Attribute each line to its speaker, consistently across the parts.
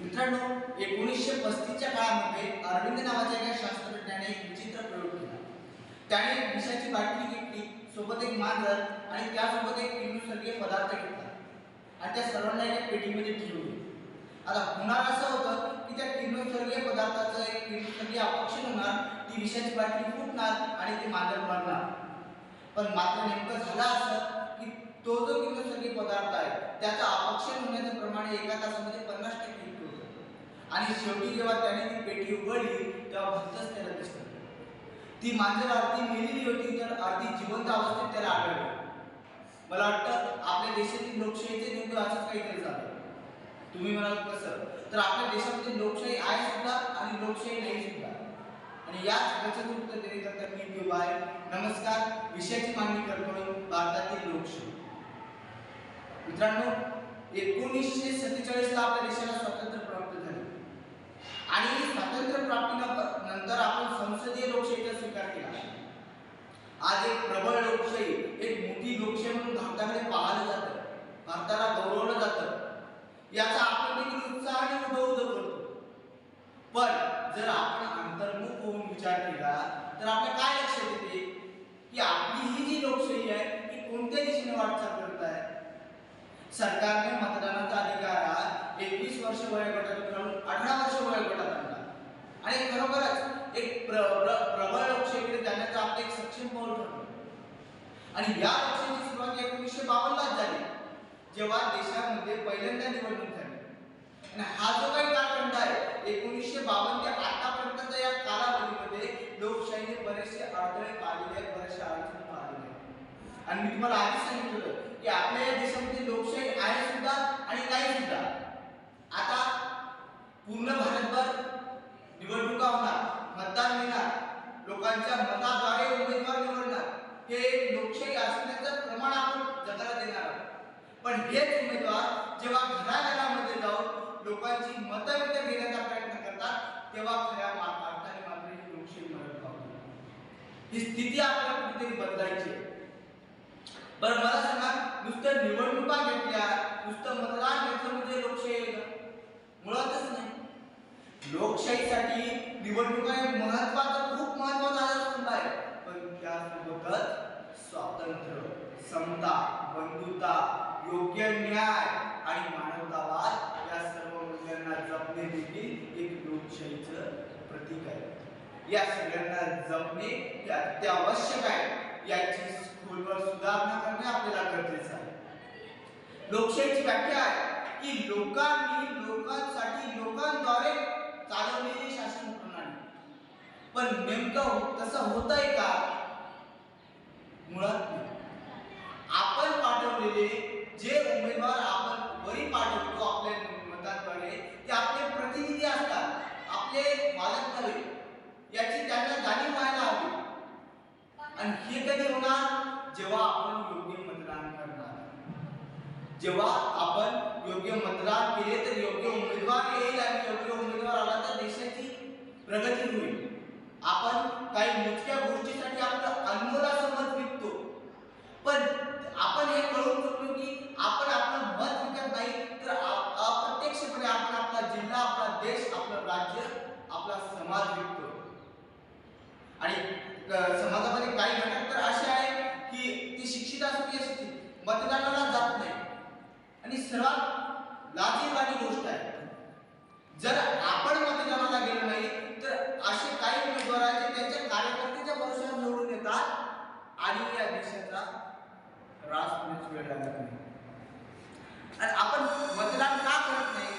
Speaker 1: मित्रांनो एकोणीसशे पस्तीसच्या काळामध्ये अरविंद नावाच्या एका शास्त्रज्ञाने एक विचित्र प्रयोग केला. त्याने एक विषाची बाटली घेतली सोबत एक मांजर आणि त्यासोबत एक किरणोत्सर्गीय पदार्थ घेतला. आणि त्या सर्वांना एका पेटीमध्ये ठेवले आता होणार असं होतं की त्या किरणोत्सर्गीय पदार्थाचं एक किरणोत्सर्गीय अपक्षण होणार ती विषाची बाटली फुटणार आणि ते मांजर मरणार पण मात्र नेमकं झालं असं की तो जो किरणोत्सर्गीय पदार्थ आहे त्याचं अपक्षण होण्याचं प्रमाण एका तासामध्ये पन्नास टक्के. आणि शेवटी जेव्हा त्याने ती पेटी उघडली तेव्हा भक्तच त्याला दिसलं. ती मांजर आरती मेलेली होती तर अर्धी जिवंत अवस्थेत त्याला आढळली. मला वाटतं आपल्या देशातील लोकशाहीचे नेमकं असंच काहीतरी झालं. तुम्ही म्हणाल कसं तर आपल्या देशामध्ये लोकशाही आहे सुद्धा आणि लोकशाही नाही सुद्धा. आणि या सगळ्याचं उत्तर देण्याकरता मी किंवा आहे. नमस्कार विषयाची मांडणी करतो भारतातील लोकशाही. मित्रांनो एकोणीसशे सत्तेचाळीसला आपल्या देशाला स्वातंत्र्य आणि स्वातंत्र्य प्राप्तीनंतर आपण संसदीय लोकशाहीचा स्वीकार केला. आज एक प्रबळ लोकशाही एक मोठी लोकशाही म्हणून भारताकडे पाहिलं जातं. भारताला गौरवलं जातं. याचा आपण देखील उत्साहाने आणि उदो करतो. पण जर आपण अंतर्मुख होऊन विचार केला तर आपल्या काय लक्षात येते? की आपली ही जी लोकशाही आहे ती कोणत्या दिशेने वाटचाल करत आहे? सरकारने मतदानाचा अधिकार हा एकवीस वर्ष वयोगटातून काढून अठरा वर्ष वयोगटात आणला आणि खरोखरच एक प्र, प्रबळ लोकशाहीकडे जाण्याचं आपलं एक सक्षम पाऊल ठरलं. आणि या लोकशाहीची सुरुवात एकोणीसशे बावन्नलाच झाली जेव्हा देशामध्ये पहिल्यांदा निवडणूक झाली. आणि हा जो काही कालखंड आहे एकोणीसशे बावन्न ते आतापर्यंतच्या या कालावधीमध्ये लोकशाहीने बरेचसे अडथळे पाहिलेले आहेत बरेचसे अडचणी पाहिलेले आहेत. आणि मी तुम्हाला आधी सांगितलं की आपल्या या देशामध्ये लोकशाही आहे सुद्धा आणि नाही सुद्धा. आता पूर्ण भारतभर निवडणुका होणार मतदान घेणार लोकांच्या मताद्वारे उमेदवार निवडणार हे एक लोकशाही असण्याचं प्रमाण आपण जगाला देणार आहोत. पण हेच उमेदवार जेव्हा घराघरामध्ये जाऊन लोकांची मतं व्यक्त घेण्याचा प्रयत्न करतात तेव्हा खऱ्या भारताने मात्र ही लोकशाही मरण पावते ही स्थिती आपल्याला कुठेतरी बदलायची बरं मला सांगा नुसतं निवडणुका घेतल्या नुसतं मतदान घेतलं म्हणजे लोकशाही मुळातच नाही. लोकशाहीसाठी निवडणुका हे महत्वाचं खूप महत्त्वाचा आधारस्तंभ आहे. पण त्यासोबतच स्वातंत्र्य समता बंधुता योग्य न्याय आणि मानवतावाद या सर्व मूल्यांना जपणे देखील एक लोकशाहीचं प्रतीक आहे. या सगळ्यांना जपणे हे अत्यावश्यक आहे. याची खोलवर सुधारणा करणे आपल्याला गरजेचं आहे. लोकशाहीची व्याख्या आहे. की लोकांनी लोकांसाठी लोकांद्वारे चालवलेली शासन प्रणाली. पण नेमकं तसं होतंय का? मुळात आपण पाठवलेले जे उमेदवार आपण वरी पाठवतो आपल्या मतांद्वारे ते आपले प्रतिनिधी असतात आपले मालक नव्हे याची त्यांना जाणीव व्हायला हवी. आणि हे कधी होणार? जेव्हा आपण योग्य मतदान करणार. जेव्हा आपण योग्य मतदान केले तर योग्य उमेदवार येईल आणि योग्य उमेदवार आला तर देशाची प्रगती होईल. आपण काही मोजक्या गोष्टीसाठी आपलं अनमोला मत विकतो. पण आपण हे कळून चुकलो की आपण आपलं मत विकत नाही तर अप्रत्यक्षपणे आपण आपला जिल्हा आपला देश आपलं राज्य आपला समाज विकतो. आणि समाजामध्ये काही घटक तर असे आहे की ती शिक्षित असू की अशिक्षित मतदानाला जात नाही. आणि सर्वात लाजीरवाणी गोष्ट आहे जर आपण मतदानाला गेलो नाही तर असे काही उमेदवार आहेत जे त्यांच्या कार्यकर्त्याच्या भरोशावर निवडून येतात आणि त्याचा ऱ्हास होण्यास वेळ लागत नाही. आणि आपण मतदान का करत नाही?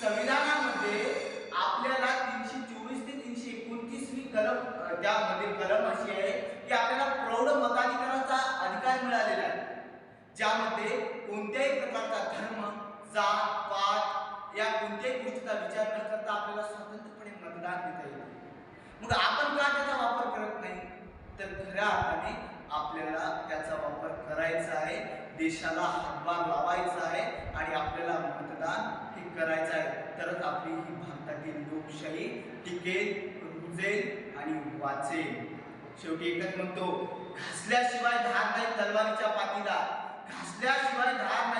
Speaker 1: संविधानामध्ये आपल्याला तीनशे चोवीस ते तीनशे एकोणतीसवी कलम त्यामध्ये कलम अशी आहे की आपल्याला प्रौढ मताधिकाराचा अधिकार मिळालेला आहे. ज्यामध्ये कोणत्याही प्रकारचा धर्म जात पात या कोणत्याही गोष्टीचा विचार न करता आपल्याला स्वतंत्रपणे मतदान देता येते. मग आपण का त्याचा वापर करत नाही? तर खऱ्या अर्थाने आपल्याला त्याचा वापर करायचा आहे. देशाला हातभार लावायचा आहे आणि आपल्याला मतदान हे करायचं आहे. तरच आपली ही भारतातील लोकशाही टिकेल रुजेल आणि वाचेल. शेवटी एकच म्हणतो घासल्याशिवाय धार नाही तलवारीच्या पाठीला घासल्याशिवाय धार